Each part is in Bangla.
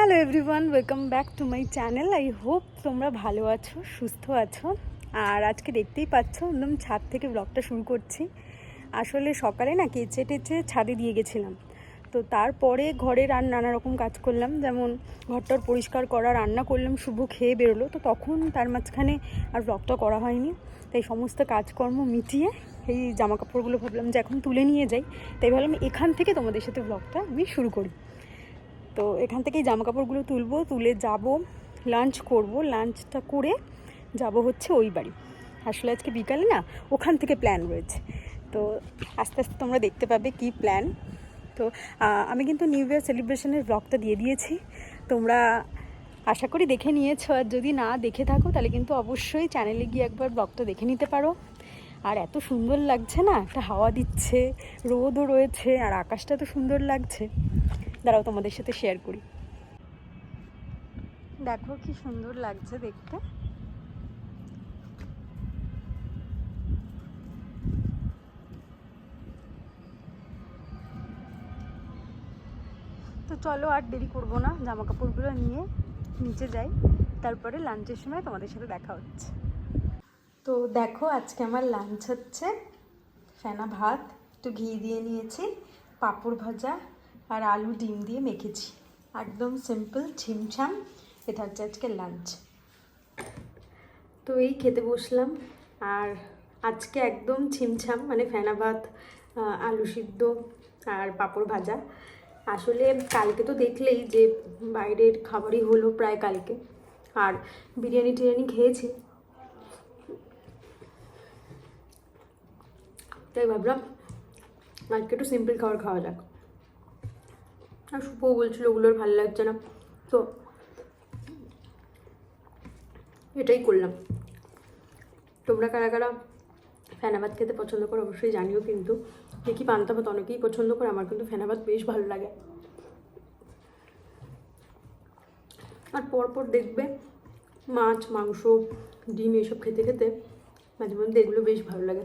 Hello everyone welcome back to my channel I hope তোমরা ভালো আছো, সুস্থ আছো। আর আজকে দেখতেই পাচ্ছ, একদম ছাদ থেকে ব্লগটা শুরু করছি। আসলে সকালে না কেচে টেচে ছাদে দিয়ে গেছিলাম। তো তারপরে ঘরের আর নানা রকম কাজ করলাম। যেমন ঘরটার পরিষ্কার করা, রান্না করলাম, শুভ খেয়ে বেরোলো। তো তখন তার মাঝখানে আর ব্লগটা করা হয়নি। তাই সমস্ত কাজকর্ম মিটিয়ে এই জামা কাপড়গুলো ভাবলাম যে এখন তুলে নিয়ে যাই। তাই ভাবলাম এখান থেকে তোমাদের সাথে ব্লগটা আমি শুরু করি। তো এখান থেকেই জামা কাপড়গুলো তুলবো, তুলে যাব লাঞ্চ করব। লাঞ্চটা করে যাব হচ্ছে ওই বাড়ি। আসলে আজকে বিকালে না ওখান থেকে প্ল্যান রয়েছে। তো আস্তে আস্তে তোমরা দেখতে পাবে কি প্ল্যান তো আমি কিন্তু নিউ ইয়ার সেলিব্রেশনের ব্লগটা দিয়ে দিয়েছি। তোমরা আশা করি দেখে নিয়েছো। আর যদি না দেখে থাকো, তাহলে কিন্তু অবশ্যই চ্যানেলে গিয়ে একবার ব্লগটা দেখে নিতে পারো। আর এত সুন্দর লাগছে না? একটা হাওয়া দিচ্ছে, রোদও রয়েছে, আর আকাশটা তো সুন্দর লাগছে। দাঁড়াও, তোমাদের সাথে শেয়ার করি। দেখো কি সুন্দর লাগছে দেখতে। তো চলো আর দেরি করব না জামা কাপড়গুলো নিয়ে নিচে যাই। তারপরে লাঞ্চের সময় তোমাদের সাথে দেখা হচ্ছে। তো দেখো আজকে আমার লাঞ্চ হচ্ছে ফেনা ভাত, একটু ঘি দিয়ে নিয়েছি, পাঁপড় ভাজা আর আলু ডিম দিয়ে মেখেছি। একদম সিম্পল ছিমছাম এটা হচ্ছে আজকে লাঞ্চ তো এই খেতে বসলাম। আর আজকে একদম ছিমছাম মানে ফেনা ভাত আলু সিদ্ধ আর পাঁপড় ভাজা। আসলে কালকে তো দেখলেই যে বাইরের খাবারই হলো প্রায় কালকে। আর বিরিয়ানি টিরিয়ানি খেয়েছি। তাই ভাবলাম আজকে একটু সিম্পল খাবার খাওয়া যাক। আর সুপও বলছিল, ওগুলোর ভালো লাগছে না। তো এটাই করলাম। তোমরা কারা কারা ফেনাবাদ খেতে পছন্দ করো অবশ্যই জানিও কিন্তু। দেখি পান্তা ভাত অনেকেই পছন্দ করে, আমার কিন্তু ফেনাবাদ বেশ ভালো লাগে। আর পরপর দেখবে মাছ, মাংস, ডিম এসব খেতে খেতে মাঝে মধ্যে এগুলো বেশ ভালো লাগে।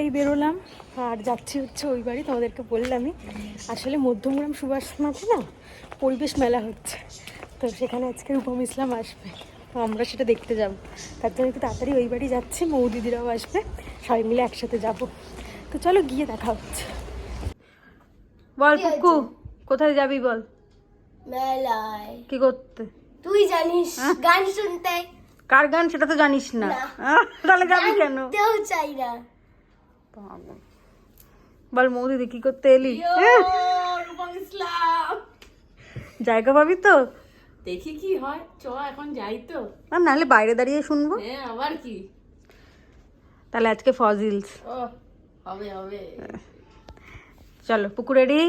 এই বেরোলাম। আর যাচ্ছি হচ্ছে ওই বাড়ি তোমাদেরকে বললামই। আসলে মধ্যমগ্রাম সুভাষ মাঠে না পরিবেশ মেলা হচ্ছে। তো সেখানে আজকে রূপম ইসলাম আসবে। তো আমরা সেটা দেখতে যাব। তার জন্য একটু তাড়াতাড়ি ওই বাড়ি যাচ্ছি মৌ দিদিরাও আসবে। সবাই মিলে একসাথে যাব। তো চলো গিয়ে দেখা হচ্ছে। বল পুকু কোথায় যাবি বল? মেলায়। কি করতে? তুই জানিস হ্যাঁ? গান শুনতে? কার গান? সেটা তো জানিস না। তাহলে যাবি কেন? চাই না। পাগল। বল মৌদিদি কি করতে এলি জায়গা পাবি তো দেখি কি হয় চ এখন যাই তো আর নাহলে বাইরে দাঁড়িয়ে শুনব হ্যাঁ আবার কি তাহলে আজকে ফজিলস ও হবে হবে চলো পুকুরেডি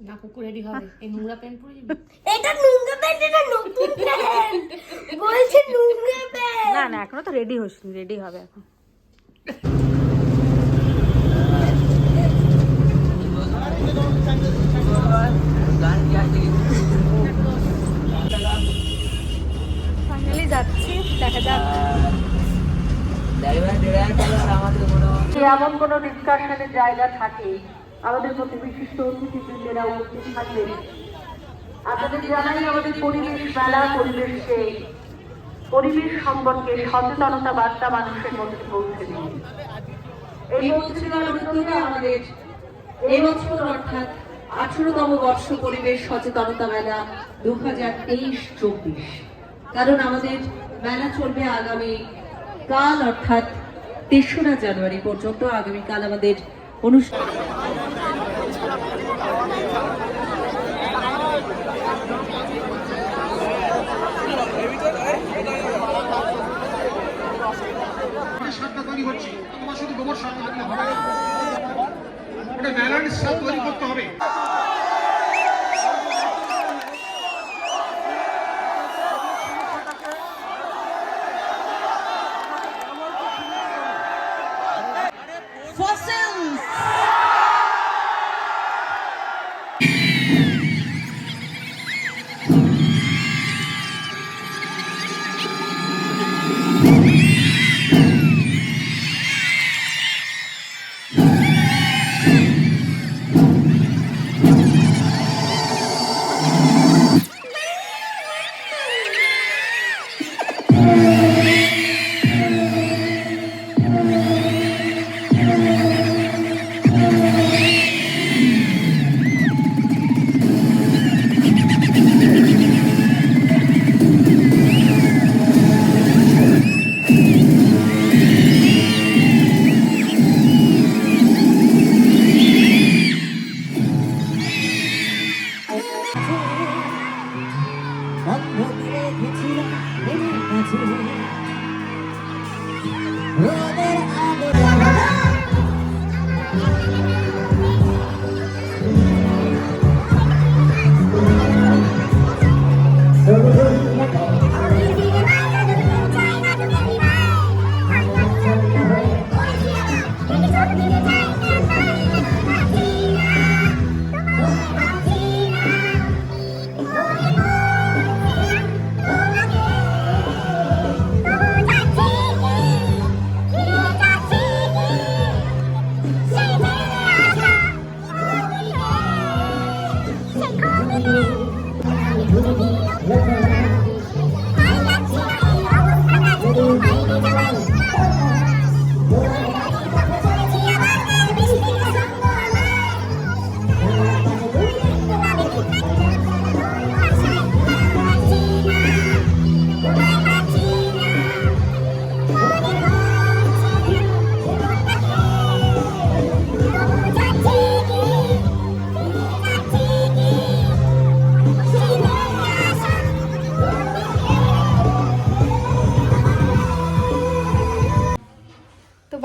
না কুকুরেরই হবে এই নোংরা প্যান্ট পরে যাবি এটা নুঙ্গা প্যান্ট এটা নতুন প্যান্ট বলছে নুঙ্গা প্যান্ট না না এখনও তো রেডি হসনি রেডি হবে এখন ফাইনালি যাচ্ছি দেখা যাক যদি এমন কোনো ডিসকাশনের জায়গা থাকে, আমাদের মধ্যে বিশিষ্ট অতিথিবৃন্দেরা উপস্থিত থাকবেন। আপনাদের জানাই আমাদের পরিবেশ মেলা পরিবেশকে, পরিবেশ সম্পর্কে সচেতনতা বার্তা মানুষের মধ্যে পৌঁছে দিন। এই পৌঁছে দেওয়ার আমাদের এবছর অর্থাৎ আঠারোতম বর্ষ পরিবেশ সচেতনতা মেলা দু হাজার তেইশ চব্বিশ। কারণ আমাদের মেলা চলবে আগামী কাল অর্থাৎ তেসরা জানুয়ারি পর্যন্ত আগামীকাল আমাদের অনুষ্ঠান। সারটা তৈরি Amém.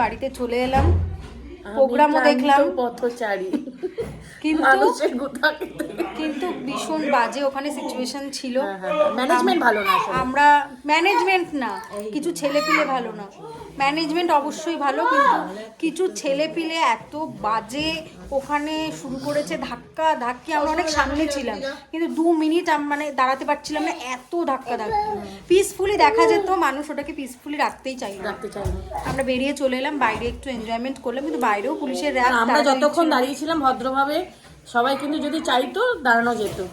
বাড়িতে চলে এলাম। প্রোগ্রামও দেখলাম। পথচারী। কিন্তু কিন্তু ভীষণ বাজে ওখানে সিচুয়েশন ছিল। ম্যানেজমেন্ট ভালো না আমরা ম্যানেজমেন্ট না কিছু ছেলেপিলে ভালো না। ম্যানেজমেন্ট অবশ্যই ভালো কিন্তু কিছু ছেলেপিলে এত বাজে ওখানে শুরু করেছে ধাক্কা ধাক্কি আমরা অনেক সামনে ছিলাম। কিন্তু দু মিনিট আম- মানে দাঁড়াতে পারছিলাম না এত ধাক্কা ধাক্কি। পিসফুলি দেখা যেত মানুষ ওটাকে পিসফুলি রাখতেই চাই রাখতে চাই আমরা বেরিয়ে চলে এলাম বাইরে একটু এনজয়মেন্ট করলাম কিন্তু বাইরেও পুলিশের র্যাব আমরা যতক্ষণ দাঁড়িয়েছিলাম ভদ্রভাবে সবাই কিন্তু যদি চাইতো দাঁড়ানো যেত।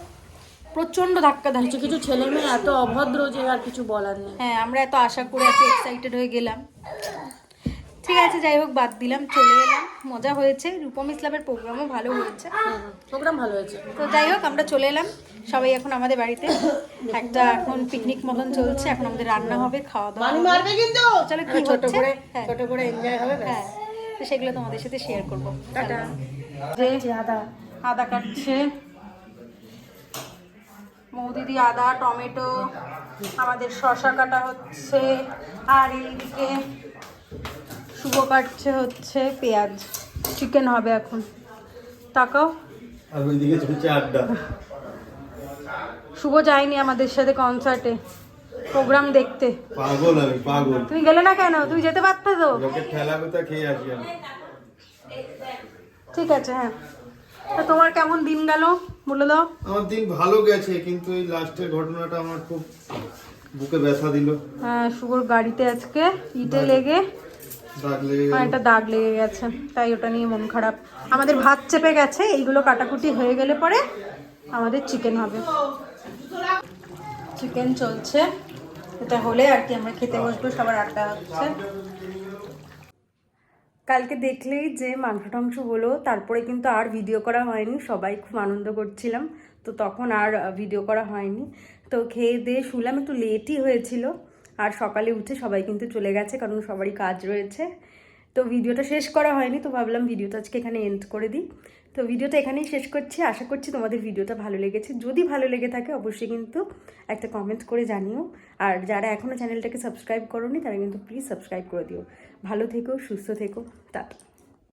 প্রচণ্ড ধাক্কা ধাক্কি। কিছু কিছু ছেলে মেয়ে এত অভদ্র যে আর কিছু বলার নেই। হ্যাঁ আমরা এত আশা করে এত এক্সাইটেড হয়ে গেলাম। ঠিক আছে যাই হোক বাদ দিলাম চলে এলাম। মজা হয়েছে রূপম ইসলামের প্রোগ্রামও ভালো হয়েছে। প্রোগ্রাম ভালো হয়েছে। তো যাই হোক আমরা চলে এলাম। সবাই এখন আমাদের বাড়িতে। একটা এখন পিকনিক মতন চলছে এখন আমাদের রান্না হবে খাওয়া দাওয়া হবে। কিন্তু! চলো কি হচ্ছে? করে হ্যাঁ। ছোট করে এনজয় হবে হ্যাঁ। তো সেগুলো তোমাদের সাথে শেয়ার করব। আদা আদা কাটছে। মৌদিদি আদা টমেটো আমাদের শশা কাটা হচ্ছে। আর এইদিকে শুভ কাটছে হচ্ছে পেঁয়াজ। চিকেন হবে এখন। তাকাও। আর ওইদিকে চলছে আড্ডা। শুভ যায়নি আমাদের সাথে কনসার্টে প্রোগ্রাম দেখতে। পাগল আমি পাগল। তুমি গেলে না কেন? তুমি যেতে পারতে তো? লোকের ঠেলা কোথা খেয়ে আসি আমি? ঠিক আছে হ্যাঁ। তো তোমার কেমন দিন গেল? বলে দাও। আমার দিন ভালো গেছে কিন্তু এই লাস্টের ঘটনাটা আমার খুব বুকে ব্যথা দিল। হ্যাঁ শুভর গাড়িতে আজকে ইটে লেগে লেগে একটা দাগ লেগে গেছে, তাই ওটা নিয়ে মন খারাপ। আমাদের ভাত চেপে গেছে, এইগুলো কাটাকুটি হয়ে গেলে পরে আমাদের চিকেন হবে। চিকেন চলছে, এটা হলে আর কি, আমরা খেতে বসবো, সবার আড্ডা হচ্ছে। কালকে দেখলেই যে মাংস টাংস হলো তারপরে কিন্তু আর ভিডিও করা হয়নি, সবাই খুব আনন্দ করছিলাম। তো তখন আর ভিডিও করা হয়নি। তো খেয়ে দিয়ে শুলাম, একটু লেটই হয়েছিল। আর সকালে উঠে সবাই কিন্তু চলে গেছে, কারণ সবারই কাজ রয়েছে। তো ভিডিওটা শেষ করা হয়নি, তো ভাবলাম ভিডিওটা আজকে এখানে এন্ড করে দিই। তো ভিডিওটা এখানেই শেষ করছি। আশা করছি তোমাদের ভিডিওটা ভালো লেগেছে। যদি ভালো লেগে থাকে অবশ্যই কিন্তু একটা কমেন্ট করে জানিও। আর যারা এখনও চ্যানেলটাকে সাবস্ক্রাইব করোনি, তারা কিন্তু প্লিজ সাবস্ক্রাইব করে দিও। ভালো থেকো, সুস্থ থেকো। টাটা